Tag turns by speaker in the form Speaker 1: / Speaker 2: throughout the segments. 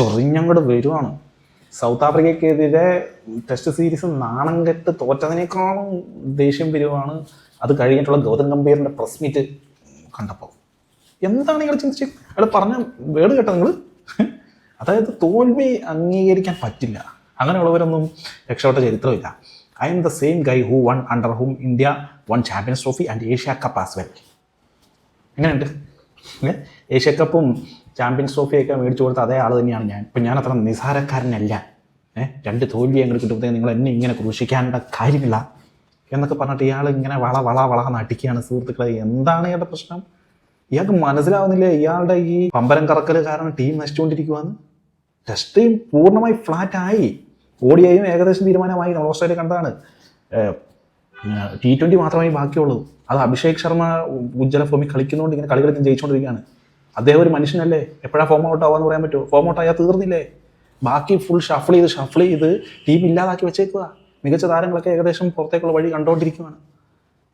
Speaker 1: ചൊറിഞ്ഞങ്ങോട്ട് വരുവാണ്. South ആഫ്രിക്കയ്ക്കെതിരെ test series നാണം കെട്ട് തോറ്റതിനേക്കാളും ദേഷ്യം വരുവാണ്. അത് കഴിഞ്ഞിട്ടുള്ള ഗൗതം ഗംഭീറിന്റെ പ്രസ് മീറ്റ് കണ്ടപ്പോൾ എന്താണ് ഇയാൾ ചിന്തിച്ചത് അയാൾ പറഞ്ഞ വേട് കേട്ടോ നിങ്ങൾ അതായത് തോൽവി അംഗീകരിക്കാൻ പറ്റില്ല. അങ്ങനെയുള്ളവരൊന്നും രക്ഷപ്പെട്ട ചരിത്രമില്ല. I am the same guy who won under whom India won Champions Trophy and Asia Cup as well എങ്ങനെയുണ്ട്? ഏഷ്യ കപ്പും ചാമ്പ്യൻസ് ട്രോഫിയൊക്കെ മേടിച്ചു കൊടുത്ത അതേ ആൾ തന്നെയാണ് ഞാൻ. ഇപ്പം ഞാൻ അത്ര നിസാരക്കാരനല്ല. ഏഹ് രണ്ട് തോൽവി അങ്ങോട്ട് കിട്ടുമ്പോഴത്തേക്ക് നിങ്ങൾ എന്നെ ഇങ്ങനെ ക്രൂശിക്കാനുള്ള കാര്യമില്ല. എന്നൊക്കെ പറഞ്ഞിട്ട് ഇയാൾ ഇങ്ങനെ വള വള വള നടിക്കുകയാണ് സുഹൃത്തുക്കളെ. എന്താണ് ഇയാളുടെ പ്രശ്നം? ഇയാൾക്ക് മനസ്സിലാവുന്നില്ല ഇയാളുടെ ഈ പമ്പരം കറക്കൽ കാരണം ടീം നശിച്ചുകൊണ്ടിരിക്കുവാന്ന്? ടെസ്റ്റ് ടീം പൂർണമായി ഫ്ലാറ്റ് ആയി. ഓടിയായും ഏകദേശം തീരുമാനമായി. നമ്മൾ ഓസ്ട്രേലിയ കണ്ടതാണ്. ടി ട്വന്റി മാത്രമായി ബാക്കിയുള്ളൂ. അത് അഭിഷേക് ശർമ്മ ഉജ്ജ്വല ഫോമിൽ കളിക്കുന്നതുകൊണ്ട് ഇങ്ങനെ കളികളിൽ ജയിച്ചുകൊണ്ടിരിക്കുകയാണ്. അദ്ദേഹം ഒരു മനുഷ്യനല്ലേ? എപ്പോഴാണ് ഫോം ഔട്ട് ആവാന്ന് പറയാൻ പറ്റുമോ? ഫോം ഔട്ട് ആയാൽ തീർന്നില്ലേ? ബാക്കി ഫുൾ ഷഫിൾ ചെയ്ത് ഷഫിൾ ചെയ്ത് ടീം ഇല്ലാതാക്കി വെച്ചേക്കുക മികച്ച താരങ്ങളൊക്കെ ഏകദേശം പുറത്തേക്കുള്ള വഴി കണ്ടുകൊണ്ടിരിക്കുകയാണ്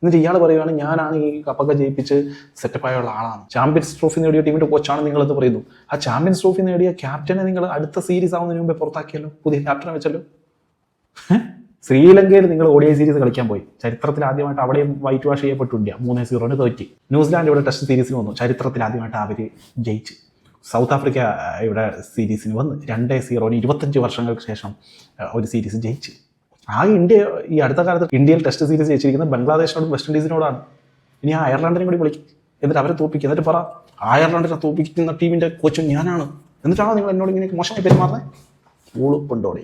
Speaker 1: എന്നിട്ട് ഇയാൾ പറയുകയാണ് ഞാനാണ് ഈ കപ്പൊക്കെ ജയിപ്പിച്ച് സെറ്റപ്പായുള്ള ആളാണ്. ചാമ്പ്യൻസ് ട്രോഫി നേടിയ ടീമിന്റെ കോച്ചാണ് നിങ്ങൾ എന്ന് പറയുന്നു? ആ ചാമ്പ്യൻസ് ട്രോഫി നേടിയ ക്യാപ്റ്റനെ നിങ്ങൾ അടുത്ത സീരീസ് ആവുന്നതിന് മുമ്പേ പുറത്താക്കിയല്ലോ? പുതിയ ക്യാപ്റ്റനെ വെച്ചല്ലോ? ശ്രീലങ്കയിൽ നിങ്ങൾ ഐ സീരീസ് കളിക്കാൻ പോയി. ചരിത്രത്തിൽ ആദ്യമായിട്ട് അവിടെയും വൈറ്റ് വാഷ് ചെയ്യപ്പെട്ടു ഇന്ത്യ. മൂന്നേ സീറോന് തോറ്റി. ന്യൂസിലാൻഡ് ഇവിടെ ടെസ്റ്റ് സീരീസിന് വന്നു. ചരിത്രത്തിൽ ആദ്യമായിട്ട് അവർ ജയിച്ച്. സൗത്ത് ആഫ്രിക്ക ഇവിടെ സീരീസിന് വന്ന്. രണ്ടേ സീറോന് ഇരുപത്തഞ്ച് വർഷങ്ങൾക്ക് ശേഷം ഒരു സീരീസ് ജയിച്ച്. ആ ഇന്ത്യ ഈ അടുത്ത കാലത്ത് ഇന്ത്യയിൽ ടെസ്റ്റ് സീരീസ് ജയിച്ചിരിക്കുന്നത് ബംഗ്ലാദേശിനോടും വെസ്റ്റ് ഇൻഡീസിനോടാണ് ഇനി ആ അയർലൻഡിനെ കൂടി വിളിക്കും. എന്നിട്ട് അവരെ തോപ്പിക്കും. എന്നിട്ട് പറ അയർലൻഡിനെ തോപ്പിക്കുന്ന ടീമിന്റെ കോച്ചും ഞാനാണ്. എന്നിട്ടാണോ നിങ്ങൾ എന്നോട് ഇങ്ങനെ മോശമായി പെരുമാറുന്നത് ഉളുപ്പുണ്ടോടെ